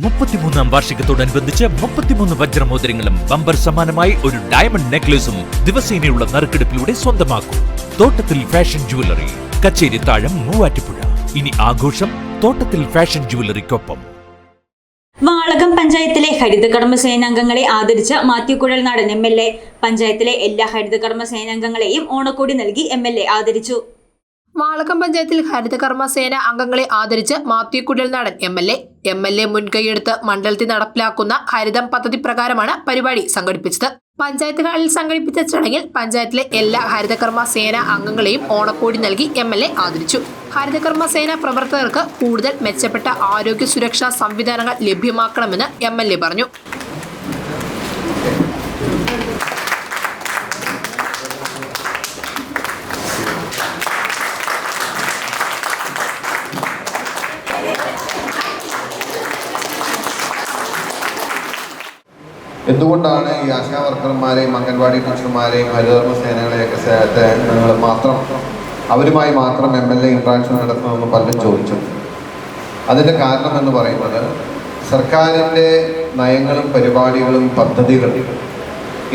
മുപ്പത്തിമൂന്നാം വാർഷികത്തോടനുബന്ധിച്ച് മുപ്പത്തിമൂന്ന് വജ്രമോതിരങ്ങളും ബമ്പർ സമാനമായി ഒരു ഡയമണ്ട് നെക്ലേസും ദിവസേനയുള്ള നറുക്കെടുപ്പിലൂടെ സ്വന്തമാക്കും. തോട്ടത്തിൽ ഫാഷൻ ജുവലറി കച്ചേരി താഴം മൂവാറ്റുപുഴ. ഇനി ആഘോഷം തോട്ടത്തിൽ ഫാഷൻ ജുവലറിക്കൊപ്പം വാളകം പഞ്ചായത്തിലെ ഹരിതകർമ്മ സേനാംഗങ്ങളെ ആദരിച്ച മാത്യു കുഴൽ നാടൻ എം എൽ എ. പഞ്ചായത്തിലെ എല്ലാ ഹരിതകർമ്മ സേനാംഗങ്ങളെയും ഓണക്കോടി നൽകി എം എൽ എ ആദരിച്ചു. വാളകം പഞ്ചായത്തിൽ ഹരിതകർമ്മ സേന അംഗങ്ങളെ ആദരിച്ച് Mathew Kuzhalnadan M L A. M L A മുൻകൈയെടുത്ത് മണ്ഡലത്തിൽ നടപ്പിലാക്കുന്ന ഹരിതം പദ്ധതി പ്രകാരമാണ് പരിപാടി സംഘടിപ്പിച്ചത്. പഞ്ചായത്ത് ഹാളിൽ സംഘടിപ്പിച്ച ചടങ്ങിൽ പഞ്ചായത്തിലെ എല്ലാ ഹരിതകർമ്മ സേന അംഗങ്ങളെയും ഓണക്കോടി നൽകി എം എൽ എ ആദരിച്ചു. ഹരിതകർമ്മ സേന പ്രവർത്തകർക്ക് കൂടുതൽ മെച്ചപ്പെട്ട ആരോഗ്യ സുരക്ഷാ സംവിധാനങ്ങൾ ലഭ്യമാക്കണമെന്ന് എം എൽ എ പറഞ്ഞു. എന്തുകൊണ്ടാണ് ഈ ആശാ വർക്കർമാരെയും അംഗൻവാടി ടീച്ചർമാരെയും ഹരിതകർമ്മ സേനകളെയൊക്കെ മാത്രം അവരുമായി മാത്രം എം എൽ എ ഇൻട്രാക്ഷൻ നടത്തണമെന്ന് പലരും ചോദിച്ചു. അതിന്റെ കാരണം എന്ന് പറയുന്നത് സർക്കാരിന്റെ നയങ്ങളും പരിപാടികളും പദ്ധതികളും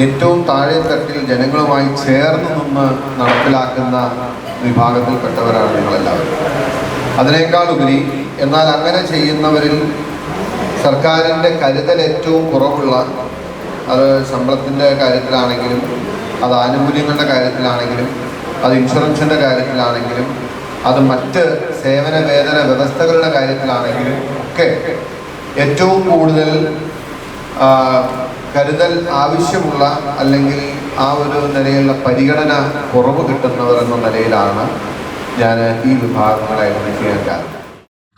ഏറ്റവും താഴെ തട്ടിൽ ജനങ്ങളുമായി ചേർന്ന് നിന്ന് നടപ്പിലാക്കുന്ന വിഭാഗത്തിൽപ്പെട്ടവരാണ് നിങ്ങളെല്ലാവരും. അതിനേക്കാൾ ഉപരി എന്നാൽ അങ്ങനെ ചെയ്യുന്നവരിൽ സർക്കാരിന്റെ കരുതൽ ഏറ്റവും കുറവുള്ള അത് ശമ്പളത്തിന്റെ കാര്യത്തിലാണെങ്കിലും അത് ആനുകൂല്യങ്ങളുടെ കാര്യത്തിലാണെങ്കിലും അത് ഇൻഷുറൻസിന്റെ കാര്യത്തിലാണെങ്കിലും അത് മറ്റ് സേവന വേതന വ്യവസ്ഥകളുടെ കാര്യത്തിലാണെങ്കിലും ഒക്കെ ഏറ്റവും കൂടുതൽ കരുതൽ ആവശ്യമുള്ള അല്ലെങ്കിൽ ആ ഒരു നിലയിലുള്ള പരിഗണന കുറവ് കിട്ടുന്നവർ എന്ന നിലയിലാണ് ഞാൻ ഈ വിഭാഗങ്ങളായിട്ട് ഐഡന്റിഫൈ കാരണം.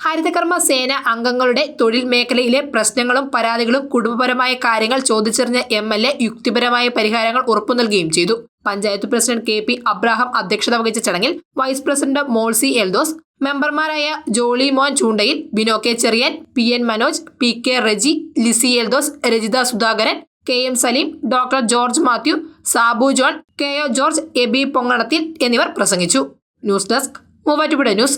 ഹരിതകർമ്മ സേന അംഗങ്ങളുടെ തൊഴിൽ മേഖലയിലെ പ്രശ്നങ്ങളും പരാതികളും കുടുംബപരമായ കാര്യങ്ങൾ ചോദിച്ചറിഞ്ഞ എം എൽ എ യുക്തിപരമായ പരിഹാരങ്ങൾ ഉറപ്പു നൽകുകയും ചെയ്തു. Panchayat president K P Abraham അധ്യക്ഷത വഹിച്ച ചടങ്ങിൽ വൈസ് പ്രസിഡന്റ് മോൾസി എൽദോസ് മെമ്പർമാരായ Jolly Mon Choondayil Bino K Cherian P N Manoj P K Reji Lizy Eldhose Rajitha Sudhakaran K M Saleem doctor George Mathew Sabu John K O George Aby Ponganathil എന്നിവർ പ്രസംഗിച്ചു. News desk Muvattupuzha news.